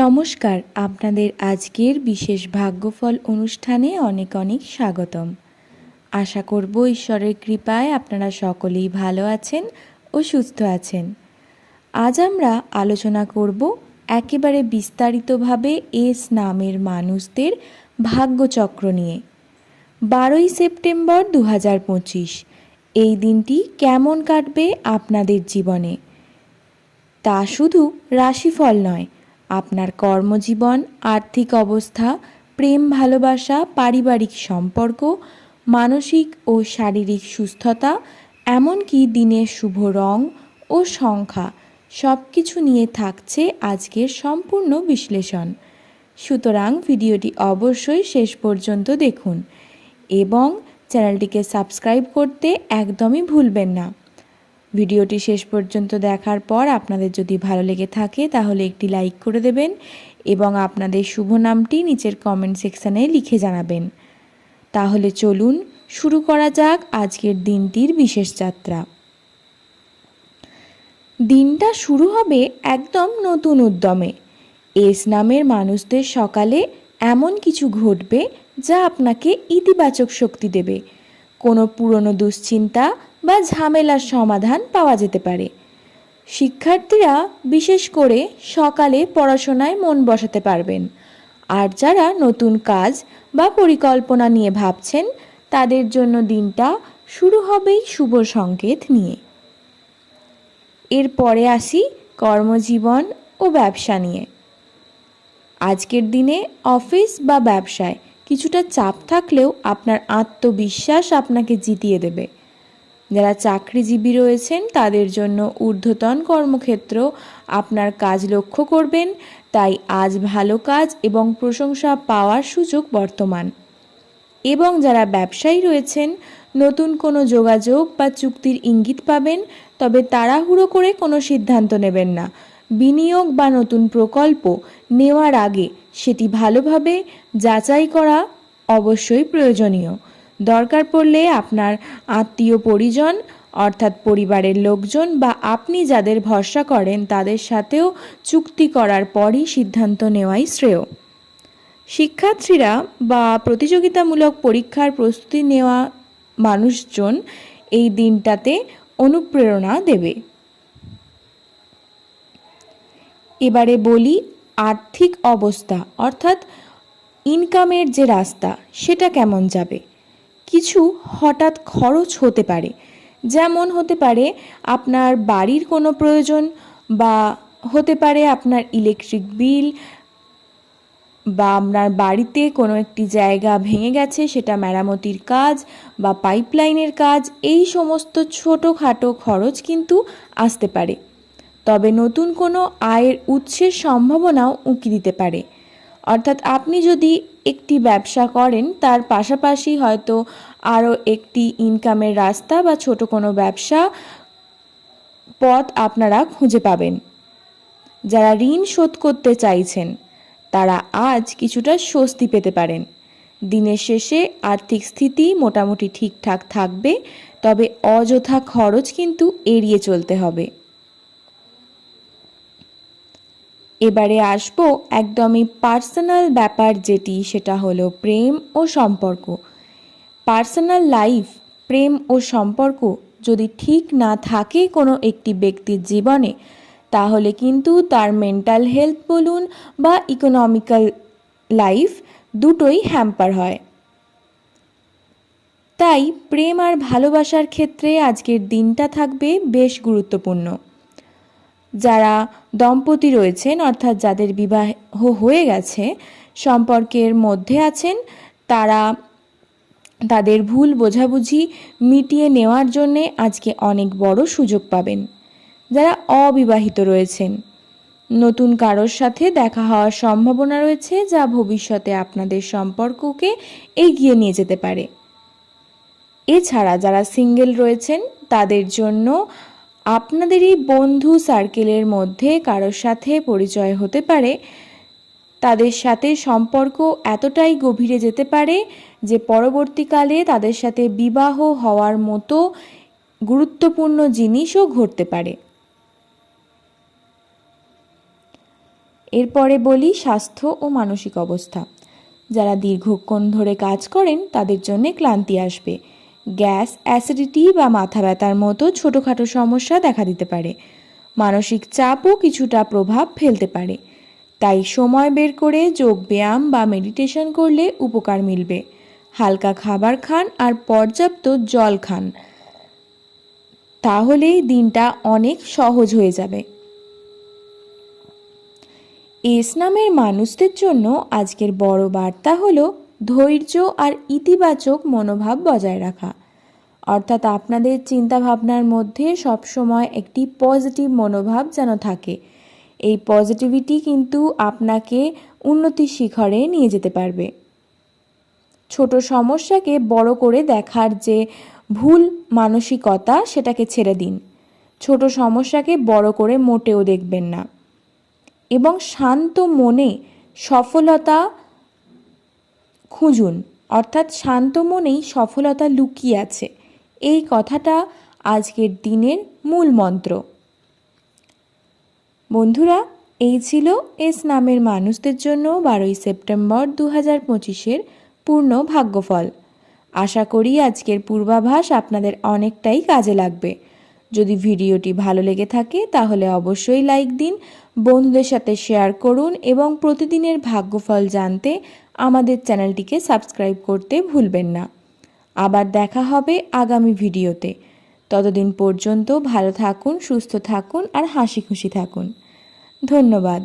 নমস্কার, আপনাদের আজকের বিশেষ ভাগ্যফল অনুষ্ঠানে অনেক অনেক স্বাগতম। আশা করব ঈশ্বরের কৃপায় আপনারা সকলেই ভালো আছেন ও সুস্থ আছেন। আজ আমরা আলোচনা করব একেবারে বিস্তারিতভাবে এস নামের মানুষদের ভাগ্যচক্র নিয়ে। বারোই সেপ্টেম্বর দু হাজার পঁচিশ, এই দিনটি কেমন কাটবে আপনাদের জীবনে? তা শুধু রাশিফল নয় আপনার কর্মজীবন, আর্থিক অবস্থা, প্রেম ভালোবাসা, পারিবারিক সম্পর্ক, মানসিক ও শারীরিক সুস্থতা, এমনকি দিনের শুভ রং ও সংখ্যা সব কিছু নিয়ে থাকছে আজকের সম্পূর্ণ বিশ্লেষণ। সুতরাং ভিডিওটি অবশ্যই শেষ পর্যন্ত দেখুন এবং চ্যানেলটিকে সাবস্ক্রাইব করতে একদমই ভুলবেন না। ভিডিওটি শেষ পর্যন্ত দেখার পর আপনাদের যদি ভালো লেগে থাকে, তাহলে একটি লাইক করে দেবেন এবং আপনাদের শুভ নামটি নিচের কমেন্ট সেকশানে লিখে জানাবেন। তাহলে চলুন শুরু করা যাক আজকের দিনটির বিশেষ যাত্রা। দিনটা শুরু হবে একদম নতুন উদ্যমে। এস নামের মানুষদের সকালে এমন কিছু ঘটবে যা আপনাকে ইতিবাচক শক্তি দেবে। কোনো পুরনো দুশ্চিন্তা বা ঝামেলার সমাধান পাওয়া যেতে পারে। শিক্ষার্থীরা বিশেষ করে সকালে পড়াশোনায় মন বসাতে পারবেন। আর যারা নতুন কাজ বা পরিকল্পনা নিয়ে ভাবছেন, তাদের জন্য দিনটা শুরু হবেই শুভ সংকেত নিয়ে। এরপরে আসি কর্মজীবন ও ব্যবসা নিয়ে। আজকের দিনে অফিস বা ব্যবসায় কিছুটা চাপ থাকলেও আপনার আত্মবিশ্বাস আপনাকে জিতিয়ে দেবে। যারা চাকরিজীবী রয়েছেন, তাদের জন্য ঊর্ধ্বতন কর্মক্ষেত্র আপনার কাজ লক্ষ্য করবেন। তাই আজ ভালো কাজ এবং প্রশংসা পাওয়ার সুযোগ বর্তমান। এবং যারা ব্যবসায়ী রয়েছেন, নতুন কোনো যোগাযোগ বা চুক্তির ইঙ্গিত পাবেন, তবে তাড়াহুড়ো করে কোনো সিদ্ধান্ত নেবেন না। বিনিয়োগ বা নতুন প্রকল্প নেওয়ার আগে সেটি ভালোভাবে যাচাই করা অবশ্যই প্রয়োজনীয়। দরকার পড়লে আপনার আত্মীয় পরিজন, অর্থাৎ পরিবারের লোকজন বা আপনি যাদের ভরসা করেন তাদের সাথেও চুক্তি করার পরই সিদ্ধান্ত নেওয়াই শ্রেয়। শিক্ষার্থীরা বা প্রতিযোগিতামূলক পরীক্ষার প্রস্তুতি নেওয়া মানুষজন এই দিনটাতে অনুপ্রেরণা দেবে। এবারে বলি আর্থিক অবস্থা, অর্থাৎ ইনকামের যে রাস্তা, সেটা কেমন যাবে? কিছু হঠাৎ খরচ হতে পারে। যেমন হতে পারে আপনার বাড়ির কোনো প্রয়োজন বা হতে পারে আপনার ইলেকট্রিক বিল বা আপনার বাড়িতে কোনো একটি জায়গা ভেঙে গেছে, সেটা মেরামতির কাজ বা পাইপলাইনের কাজ, এই সমস্ত ছোটোখাটো খরচ কিন্তু আসতে পারে। তবে নতুন কোনো আয়ের উৎসের সম্ভাবনাও উঁকি দিতে পারে। অর্থাৎ আপনি যদি একটি ব্যবসা করেন, তার পাশাপাশি হয়তো আরও একটি ইনকামের রাস্তা বা ছোট কোনো ব্যবসা পথ আপনারা খুঁজে পাবেন। যারা ঋণ শোধ করতে চাইছেন, তারা আজ কিছুটা স্বস্তি পেতে পারেন। দিনের শেষে আর্থিক স্থিতি মোটামুটি ঠিকঠাক থাকবে, তবে অযথা খরচ কিন্তু এড়িয়ে চলতে হবে। এবারে আসব একদমই পার্সোনাল ব্যাপার যেটি, সেটা হলো প্রেম ও সম্পর্ক। পার্সোনাল লাইফ, প্রেম ও সম্পর্ক যদি ঠিক না থাকে কোনো একটি ব্যক্তির জীবনে, তাহলে কিন্তু তার মেন্টাল হেলথ বলুন বা ইকোনমিক্যাল লাইফ দুটোই হ্যাম্পার হয়। তাই প্রেম আর ভালোবাসার ক্ষেত্রে আজকের দিনটা থাকবে বেশ গুরুত্বপূর্ণ। যারা দম্পতি রয়েছেন, অর্থাৎ যাদের বিবাহ হয়ে গেছে, সম্পর্কের মধ্যে আছেন, তারা তাদের ভুল বোঝাবুঝি মিটিয়ে নেওয়ার জন্যে আজকে অনেক বড় সুযোগ পাবেন। যারা অবিবাহিত রয়েছেন, নতুন কারোর সাথে দেখা হওয়ার সম্ভাবনা রয়েছে যা ভবিষ্যতে আপনাদের সম্পর্ককে এগিয়ে নিয়ে যেতে পারে। এছাড়া যারা সিঙ্গেল রয়েছেন, তাদের জন্য আপনাদেরই বন্ধু সার্কেলের মধ্যে কারোর সাথে পরিচয় হতে পারে, তাদের সাথে সম্পর্ক এতটাই গভীরে যেতে পারে যে পরবর্তীকালে তাদের সাথে বিবাহ হওয়ার মতো গুরুত্বপূর্ণ জিনিসও ঘটতে পারে। এরপরে বলি স্বাস্থ্য ও মানসিক অবস্থা। যারা দীর্ঘক্ষণ ধরে কাজ করেন, তাদের জন্য ক্লান্তি আসবে। গ্যাস, অ্যাসিডিটি বা মাথা ব্যথার মতো ছোটোখাটো সমস্যা দেখা দিতে পারে। মানসিক চাপও কিছুটা প্রভাব ফেলতে পারে। তাই সময় বের করে যোগ ব্যায়াম বা মেডিটেশন করলে উপকার মিলবে। হালকা খাবার খান আর পর্যাপ্ত জল খান। তাহলেই দিনটা অনেক সহজ হয়ে যাবে। এস নামের মানুষদের জন্য আজকের বড় বার্তা হলো ধৈর্য আর ইতিবাচক মনোভাব বজায় রাখা। অর্থাৎ আপনাদের চিন্তাভাবনার মধ্যে সবসময় একটি পজিটিভ মনোভাব যেন থাকে। এই পজিটিভিটি কিন্তু আপনাকে উন্নতির শিখরে নিয়ে যেতে পারবে। ছোট সমস্যাকে বড় করে দেখার যে ভুল মানসিকতা, সেটাকে ছেড়ে দিন। ছোট সমস্যাকে বড় করে মোটেও দেখবেন না। এবং শান্ত মনে সফলতা খুঁজুন। অর্থাৎ শান্ত মনেই সফলতা লুকিয়ে আছে। এই কথাটা আজকের দিনের মূল মন্ত্র। বন্ধুরা, এই ছিল এস নামের মানুষদের জন্য বারোই সেপ্টেম্বর দু হাজার পঁচিশের পূর্ণ ভাগ্যফল। আশা করি আজকের পূর্বাভাস আপনাদের অনেকটাই কাজে লাগবে। যদি ভিডিওটি ভালো লেগে থাকে, তাহলে অবশ্যই লাইক দিন, বন্ধুদের সাথে শেয়ার করুন এবং প্রতিদিনের ভাগ্যফল জানতে আমাদের চ্যানেলটিকে সাবস্ক্রাইব করতে ভুলবেন না। আবার দেখা হবে আগামী ভিডিওতে। ততদিন পর্যন্ত ভালো থাকুন, সুস্থ থাকুন আর হাসি খুশি থাকুন। ধন্যবাদ।